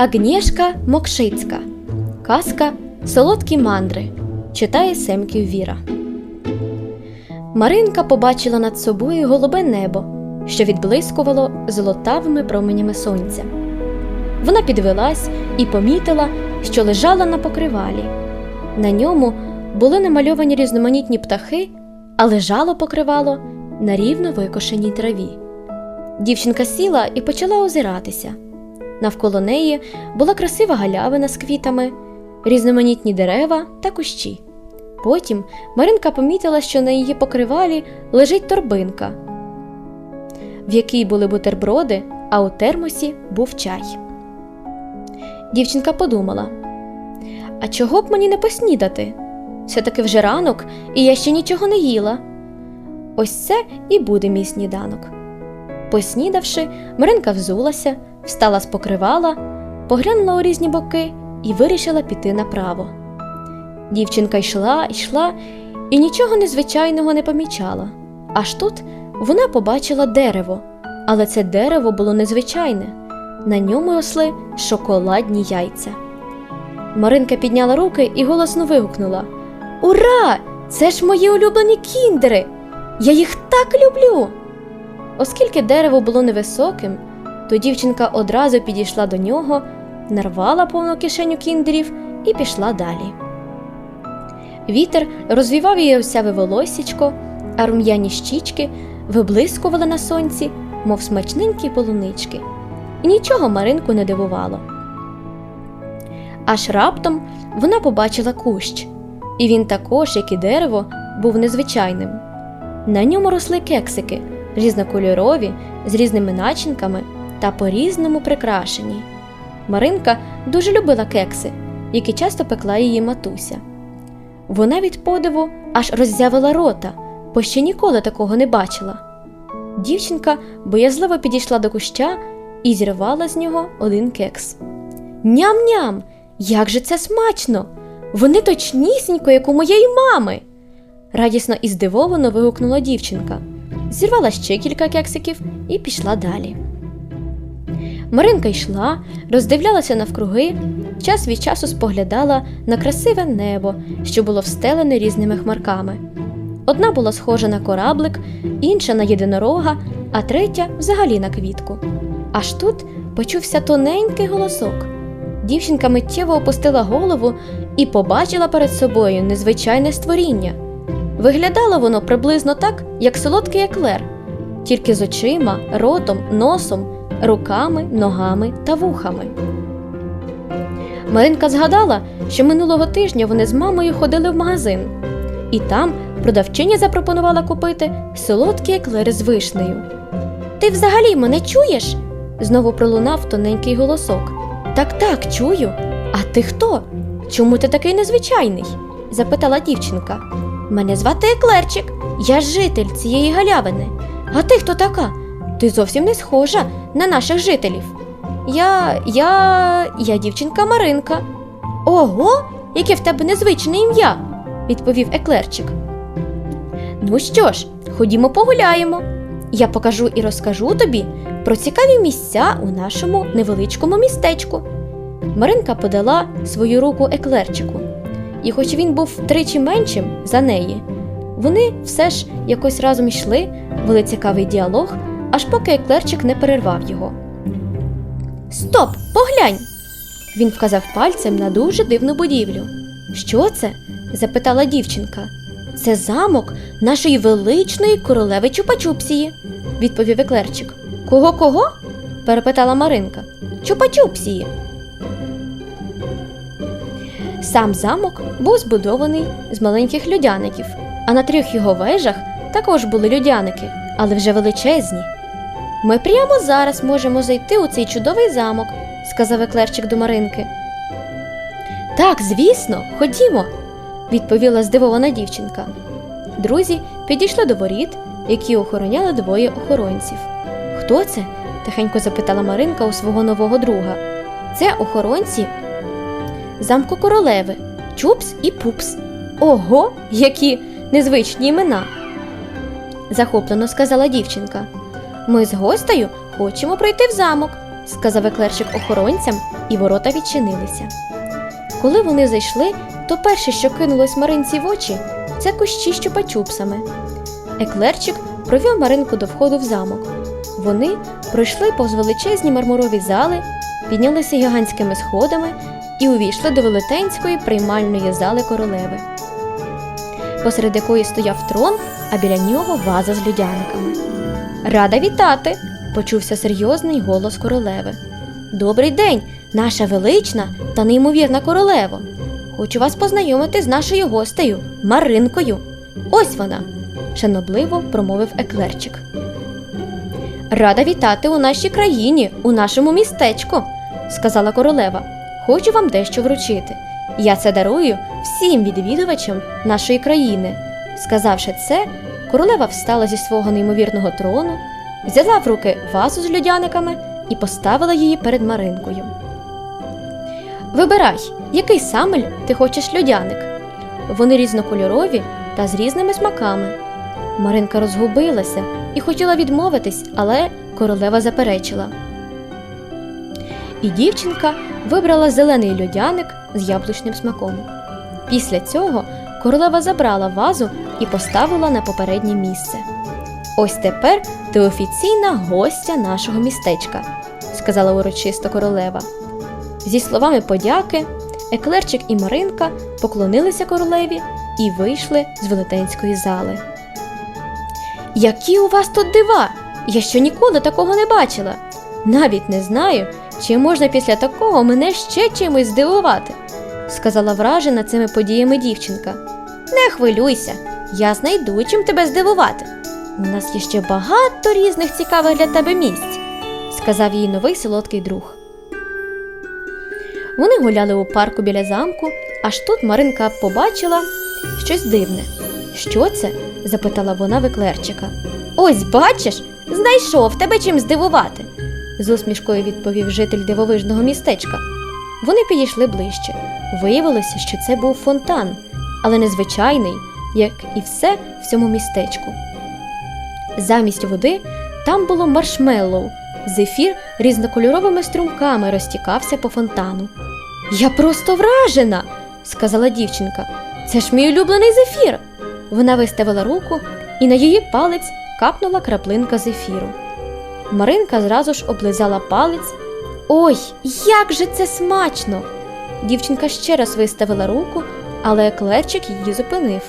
Агнєшка Мокшицька. Казка Солодкі мандри. Читає Семків Віра. Маринка побачила над собою голубе небо, що відблискувало золотавими променями сонця. Вона підвелась і помітила, що лежала на покривалі. На ньому були намальовані різноманітні птахи, а лежало покривало на рівно викошеній траві. Дівчинка сіла і почала озиратися. Навколо неї була красива галявина з квітами, різноманітні дерева та кущі. Потім Маринка помітила, що на її покривалі лежить торбинка, в якій були бутерброди, а у термосі був чай. Дівчинка подумала: а чого б мені не поснідати? Все-таки вже ранок, і я ще нічого не їла. Ось це і буде мій сніданок. Поснідавши, Маринка взулася, встала з покривала, поглянула у різні боки і вирішила піти направо. Дівчинка йшла, йшла і нічого незвичайного не помічала. Аж тут вона побачила дерево, але це дерево було незвичайне. На ньому росли шоколадні яйця. Маринка підняла руки і голосно вигукнула: Ура! Це ж мої улюблені кіндери! Я їх так люблю! Оскільки дерево було невисоким, то дівчинка одразу підійшла до нього, нарвала повну кишеню кіндерів і пішла далі. Вітер розвівав її осяве волоссячко, а рум'яні щічки виблискували на сонці, мов смачненькі полунички, і нічого Маринку не дивувало. Аж раптом вона побачила кущ, і він також, як і дерево, був незвичайним. На ньому росли кексики, різнокольорові, з різними начинками та по-різному прикрашені. Маринка дуже любила кекси, які часто пекла її матуся. Вона від подиву аж роззявила рота, бо ще ніколи такого не бачила. Дівчинка боязливо підійшла до куща і зірвала з нього один кекс. Ням-ням! Як же це смачно! Вони точнісінько, як у моєї мами. Радісно і здивовано вигукнула дівчинка, зірвала ще кілька кексиків і пішла далі. Маринка йшла, роздивлялася навкруги, час від часу споглядала на красиве небо, що було встелене різними хмарками. Одна була схожа на кораблик, інша на єдинорога, а третя взагалі на квітку. Аж тут почувся тоненький голосок. Дівчинка миттєво опустила голову і побачила перед собою незвичайне створіння. Виглядало воно приблизно так, як солодкий еклер, тільки з очима, ротом, носом, руками, ногами та вухами. Маринка згадала, що минулого тижня вони з мамою ходили в магазин, і там продавчиня запропонувала купити солодкі еклери з вишнею. Ти взагалі мене чуєш? знову пролунав тоненький голосок. Так, так, чую. А ти хто? Чому ти такий незвичайний? запитала дівчинка. Мене звати Еклерчик, я житель цієї галявини. А ти хто така? Ти зовсім не схожа на наших жителів. Я. я. я дівчинка Маринка. Ого, яке в тебе незвичне ім'я, відповів Еклерчик. Ну що ж, ходімо погуляємо. Я покажу і розкажу тобі про цікаві місця у нашому невеличкому містечку. Маринка подала свою руку Еклерчику, і хоч він був втричі меншим за неї, вони все ж якось разом йшли, вели цікавий діалог, аж поки Еклерчик не перервав його. Стоп, поглянь! Він вказав пальцем на дуже дивну будівлю. Що це? запитала дівчинка. Це замок нашої величної королеви Чупачупсії, відповів Еклерчик. Кого кого? перепитала Маринка. Чупачупсії. Сам замок був збудований з маленьких людяників, а на трьох його вежах також були людяники, але вже величезні. Ми прямо зараз можемо зайти у цей чудовий замок, сказав Еклерчик до Маринки. Так, звісно, ходімо, відповіла здивована дівчинка. Друзі підійшли до воріт, які охороняли двоє охоронців. Хто це? тихенько запитала Маринка у свого нового друга. Це охоронці замку королеви, Чупс і Пупс. Ого, які незвичні імена. захоплено сказала дівчинка. Ми з гостею хочемо пройти в замок. сказав еклерчик охоронцям, і ворота відчинилися. Коли вони зайшли, то перше, що кинулось Маринці в очі, це кущі з чупа-чупсами. Еклерчик провів Маринку до входу в замок. Вони пройшли повз величезні мармурові зали, піднялися гігантськими сходами і увійшли до велетенської приймальної зали королеви, посеред якої стояв трон, а біля нього ваза з людяниками. Рада вітати! почувся серйозний голос королеви. Добрий день, наша велична та неймовірна королево. Хочу вас познайомити з нашою гостею Маринкою. Ось вона, шанобливо промовив еклерчик. Рада вітати у нашій країні, у нашому містечку, сказала королева. Хочу вам дещо вручити. Я це дарую всім відвідувачам нашої країни. Сказавши це, королева встала зі свого неймовірного трону, взяла в руки вазу з людяниками і поставила її перед Маринкою. Вибирай, який саме ти хочеш людяник. Вони різнокольорові та з різними смаками. Маринка розгубилася і хотіла відмовитись, але королева заперечила. І дівчинка вибрала зелений льодяник з яблучним смаком. Після цього королева забрала вазу і поставила на попереднє місце. Ось тепер ти офіційна гостя нашого містечка, сказала урочисто королева. Зі словами подяки, Еклерчик і Маринка поклонилися королеві і вийшли з велетенської зали. Які у вас тут дива! Я ще ніколи такого не бачила. Навіть не знаю, чи можна після такого мене ще чимось здивувати, сказала вражена цими подіями дівчинка. Не хвилюйся, я знайду чим тебе здивувати. У нас є ще багато різних цікавих для тебе місць, сказав їй новий солодкий друг. Вони гуляли у парку біля замку, аж тут Маринка побачила щось дивне. Що це? запитала вона виклерчика. Ось бачиш, знайшов тебе чим здивувати, з усмішкою відповів житель дивовижного містечка. Вони підійшли ближче. Виявилося, що це був фонтан, але незвичайний, як і все в цьому містечку. Замість води там було маршмеллоу. Зефір різнокольоровими струмками розтікався по фонтану. Я просто вражена, сказала дівчинка. Це ж мій улюблений зефір. Вона виставила руку, і на її палець капнула краплинка зефіру. Маринка зразу ж облизала палець. Ой, як же це смачно! Дівчинка ще раз виставила руку, але еклерчик її зупинив.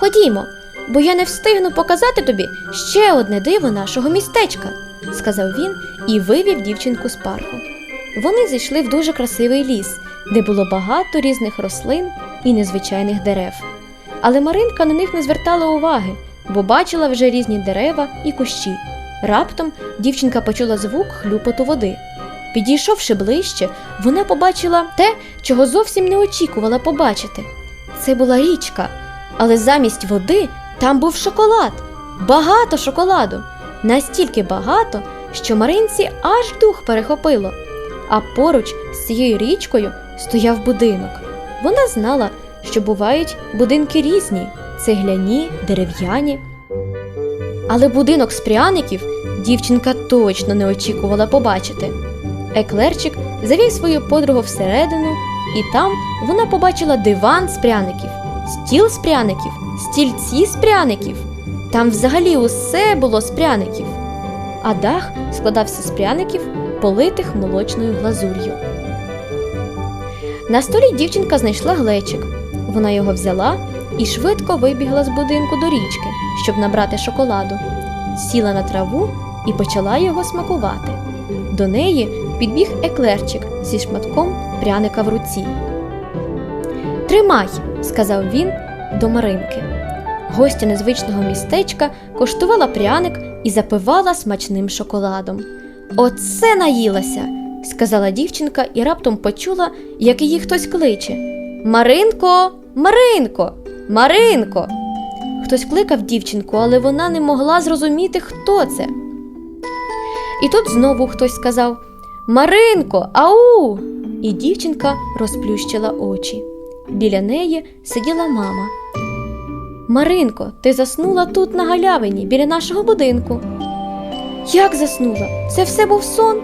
Ходімо, бо я не встигну показати тобі ще одне диво нашого містечка, сказав він і вивів дівчинку з парку. Вони зайшли в дуже красивий ліс, де було багато різних рослин і незвичайних дерев. Але Маринка на них не звертала уваги, бо бачила вже різні дерева і кущі. Раптом дівчинка почула звук хлюпоту води. Підійшовши ближче, вона побачила те, чого зовсім не очікувала побачити. Це була річка, але замість води там був шоколад. Багато шоколаду. Настільки багато, що Маринці аж дух перехопило. А поруч з цією річкою стояв будинок. Вона знала, що бувають будинки різні цегляні, дерев'яні. Але будинок з пряників дівчинка точно не очікувала побачити. Еклерчик завів свою подругу всередину, і там вона побачила диван з пряників, стіл з пряників, стільці з пряників. Там взагалі усе було з пряників, а дах складався з пряників, политих молочною глазур'ю. На столі дівчинка знайшла глечик. Вона його взяла і швидко вибігла з будинку до річки, щоб набрати шоколаду. Сіла на траву і почала його смакувати. До неї підбіг еклерчик зі шматком пряника в руці. Тримай, сказав він до Маринки. Гостя незвичного містечка коштувала пряник і запивала смачним шоколадом. Оце наїлася, сказала дівчинка і раптом почула, як її хтось кличе. Маринко, Маринко, Маринко. Хтось кликав дівчинку, але вона не могла зрозуміти, хто це. І тут знову хтось сказав Маринко, ау! І дівчинка розплющила очі. Біля неї сиділа мама. Маринко, ти заснула тут на галявині біля нашого будинку. Як заснула? Це все був сон?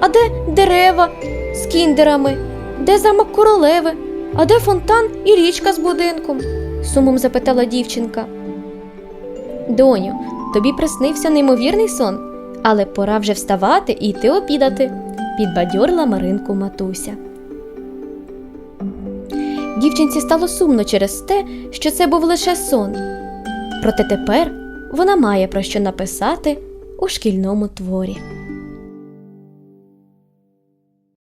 А де дерева з кіндерами? Де замок королеви? А де фонтан і річка з будинком? Сумом запитала дівчинка. Доню, тобі приснився неймовірний сон, але пора вже вставати і йти обідати, підбадьорила Маринку матуся. Дівчинці стало сумно через те, що це був лише сон. Проте тепер вона має про що написати у шкільному творі.